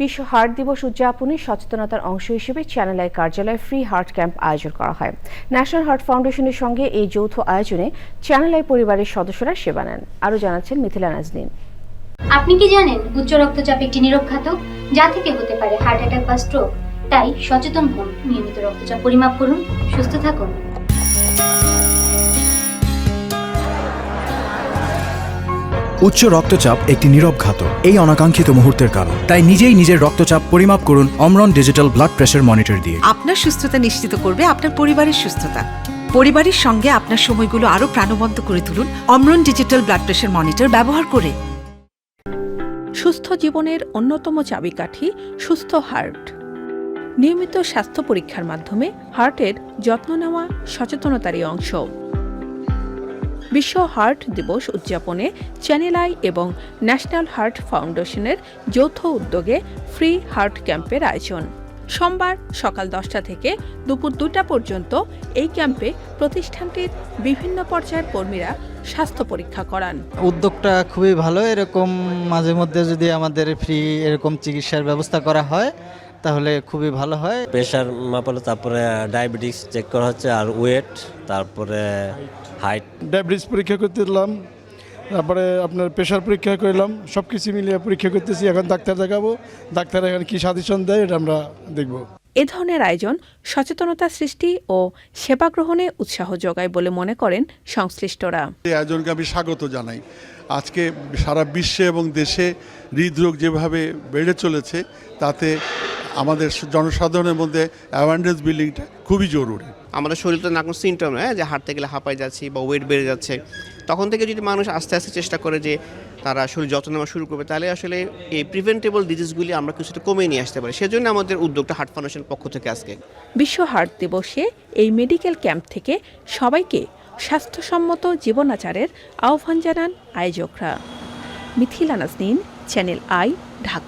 বিশ্ব হার্ট দিবস উদযাপনে সচেতনতার অংশ হিসেবে চ্যানেল আই কার্যালয়ে ফ্রি হার্ট ক্যাম্প আয়োজন করা হয়। ন্যাশনাল হার্ট ফাউন্ডেশনের সঙ্গে এই যৌথ আয়োজনে চ্যানেল আই পরিবারের সদস্যরা সেবা নেন। আরও জানাচ্ছেন মিথিলা নাজনীন। আপনি কি জানেন, উচ্চ রক্তচাপ একটি নিরক্ষাতক যা থেকে হতে পারে হার্ট অ্যাটাক বা স্ট্রোক? তাই সচেতন হন, নিয়মিত রক্তচাপ পরিমাপ করুন, সুস্থ থাকুন। উচ্চ রক্তচাপ একটি নীরব ঘাতক। এই অনাকাঙ্ক্ষিত মুহূর্তের কারণ। তাই নিজেই নিজের রক্তচাপ পরিমাপ করুন Omron digital blood pressure monitor দিয়ে। আপনার সুস্থতা নিশ্চিত করবে আপনার পরিবারের সুস্থতা। পরিবারের সঙ্গে আপনার সময়গুলো আরও প্রাণবন্ত করে তুলুন Omron digital blood pressure monitor ব্যবহার করে। সুস্থ জীবনের অন্যতম চাবিকাঠি সুস্থ হার্ট। নিয়মিত স্বাস্থ্য পরীক্ষার মাধ্যমে হার্টের যত্ন নেওয়া সচেতনতারই অংশ। বিশ্ব হার্ট দিবস উদযাপনে চ্যানেল আই এবং ন্যাশনাল হার্ট ফাউন্ডেশনের যৌথ উদ্যোগে ফ্রি হার্ট ক্যাম্পের আয়োজন। সোমবার সকাল দশটা থেকে দুপুর দুটা পর্যন্ত এই ক্যাম্পে প্রতিষ্ঠানটির বিভিন্ন পর্যায়ের কর্মীরা স্বাস্থ্য পরীক্ষা করান। উদ্যোগটা খুবই ভালো। এরকম মাঝে মধ্যে যদি আমাদের ফ্রি এরকম চিকিৎসার ব্যবস্থা করা হয় তাহলে খুবই ভালো হয়। প্রেশার মাপালো তারপরে ডায়াবেটিস চেক করা হচ্ছে আর ওয়েট তারপরে হাইট ডায়াবেটিস পরীক্ষা করতে দিলাম তারপরে আপনার প্রেশার পরীক্ষা করলাম সব কিছু মিলিয়ে পরীক্ষা করতেছি এখন ডাক্তার দেখাবো ডাক্তার এখন কী সাজেশন দেয় এটা আমরা দেখব। এ ধরনের আয়োজন সচেতনতা সৃষ্টি ও সেবা গ্রহণে উৎসাহ যোগায় বলে মনে করেন সংশ্লিষ্টরা। এই আয়োজনকে আমি স্বাগত জানাই। আজকে সারা বিশ্বে এবং দেশে হৃদরোগ যেভাবে বেড়ে চলেছে তাতে আমাদের জনসাধারণের মধ্যে অ্যাওয়ারনেস বিল্ডিংটা খুবই জরুরি। আমাদের শরীর তো না কোনো সিমটম নয় যে হাঁটতে গেলে হাঁপাই যাচ্ছি বা ওয়েট বেড়ে যাচ্ছে। তখন থেকে যদি মানুষ আস্তে আস্তে চেষ্টা করে যে তারা শরীর যত্ন নেওয়া শুরু করবে তাহলে আসলে এই প্রিভেন্টেবল ডিজিজগুলি আমরা কিছুটা কমিয়ে নিয়ে আসতে পারি। সেজন্য আমাদের উদ্যোগটা হার্ট ফাউন্ডেশন পক্ষ থেকে আজকে। বিশ্ব হার্ট দিবসে এই মেডিকেল ক্যাম্প থেকে সবাইকে স্বাস্থ্যসম্মত জীবনাচারের আহ্বান জানান আয়োজকরা। Mithila Naznin channel I Dhaka.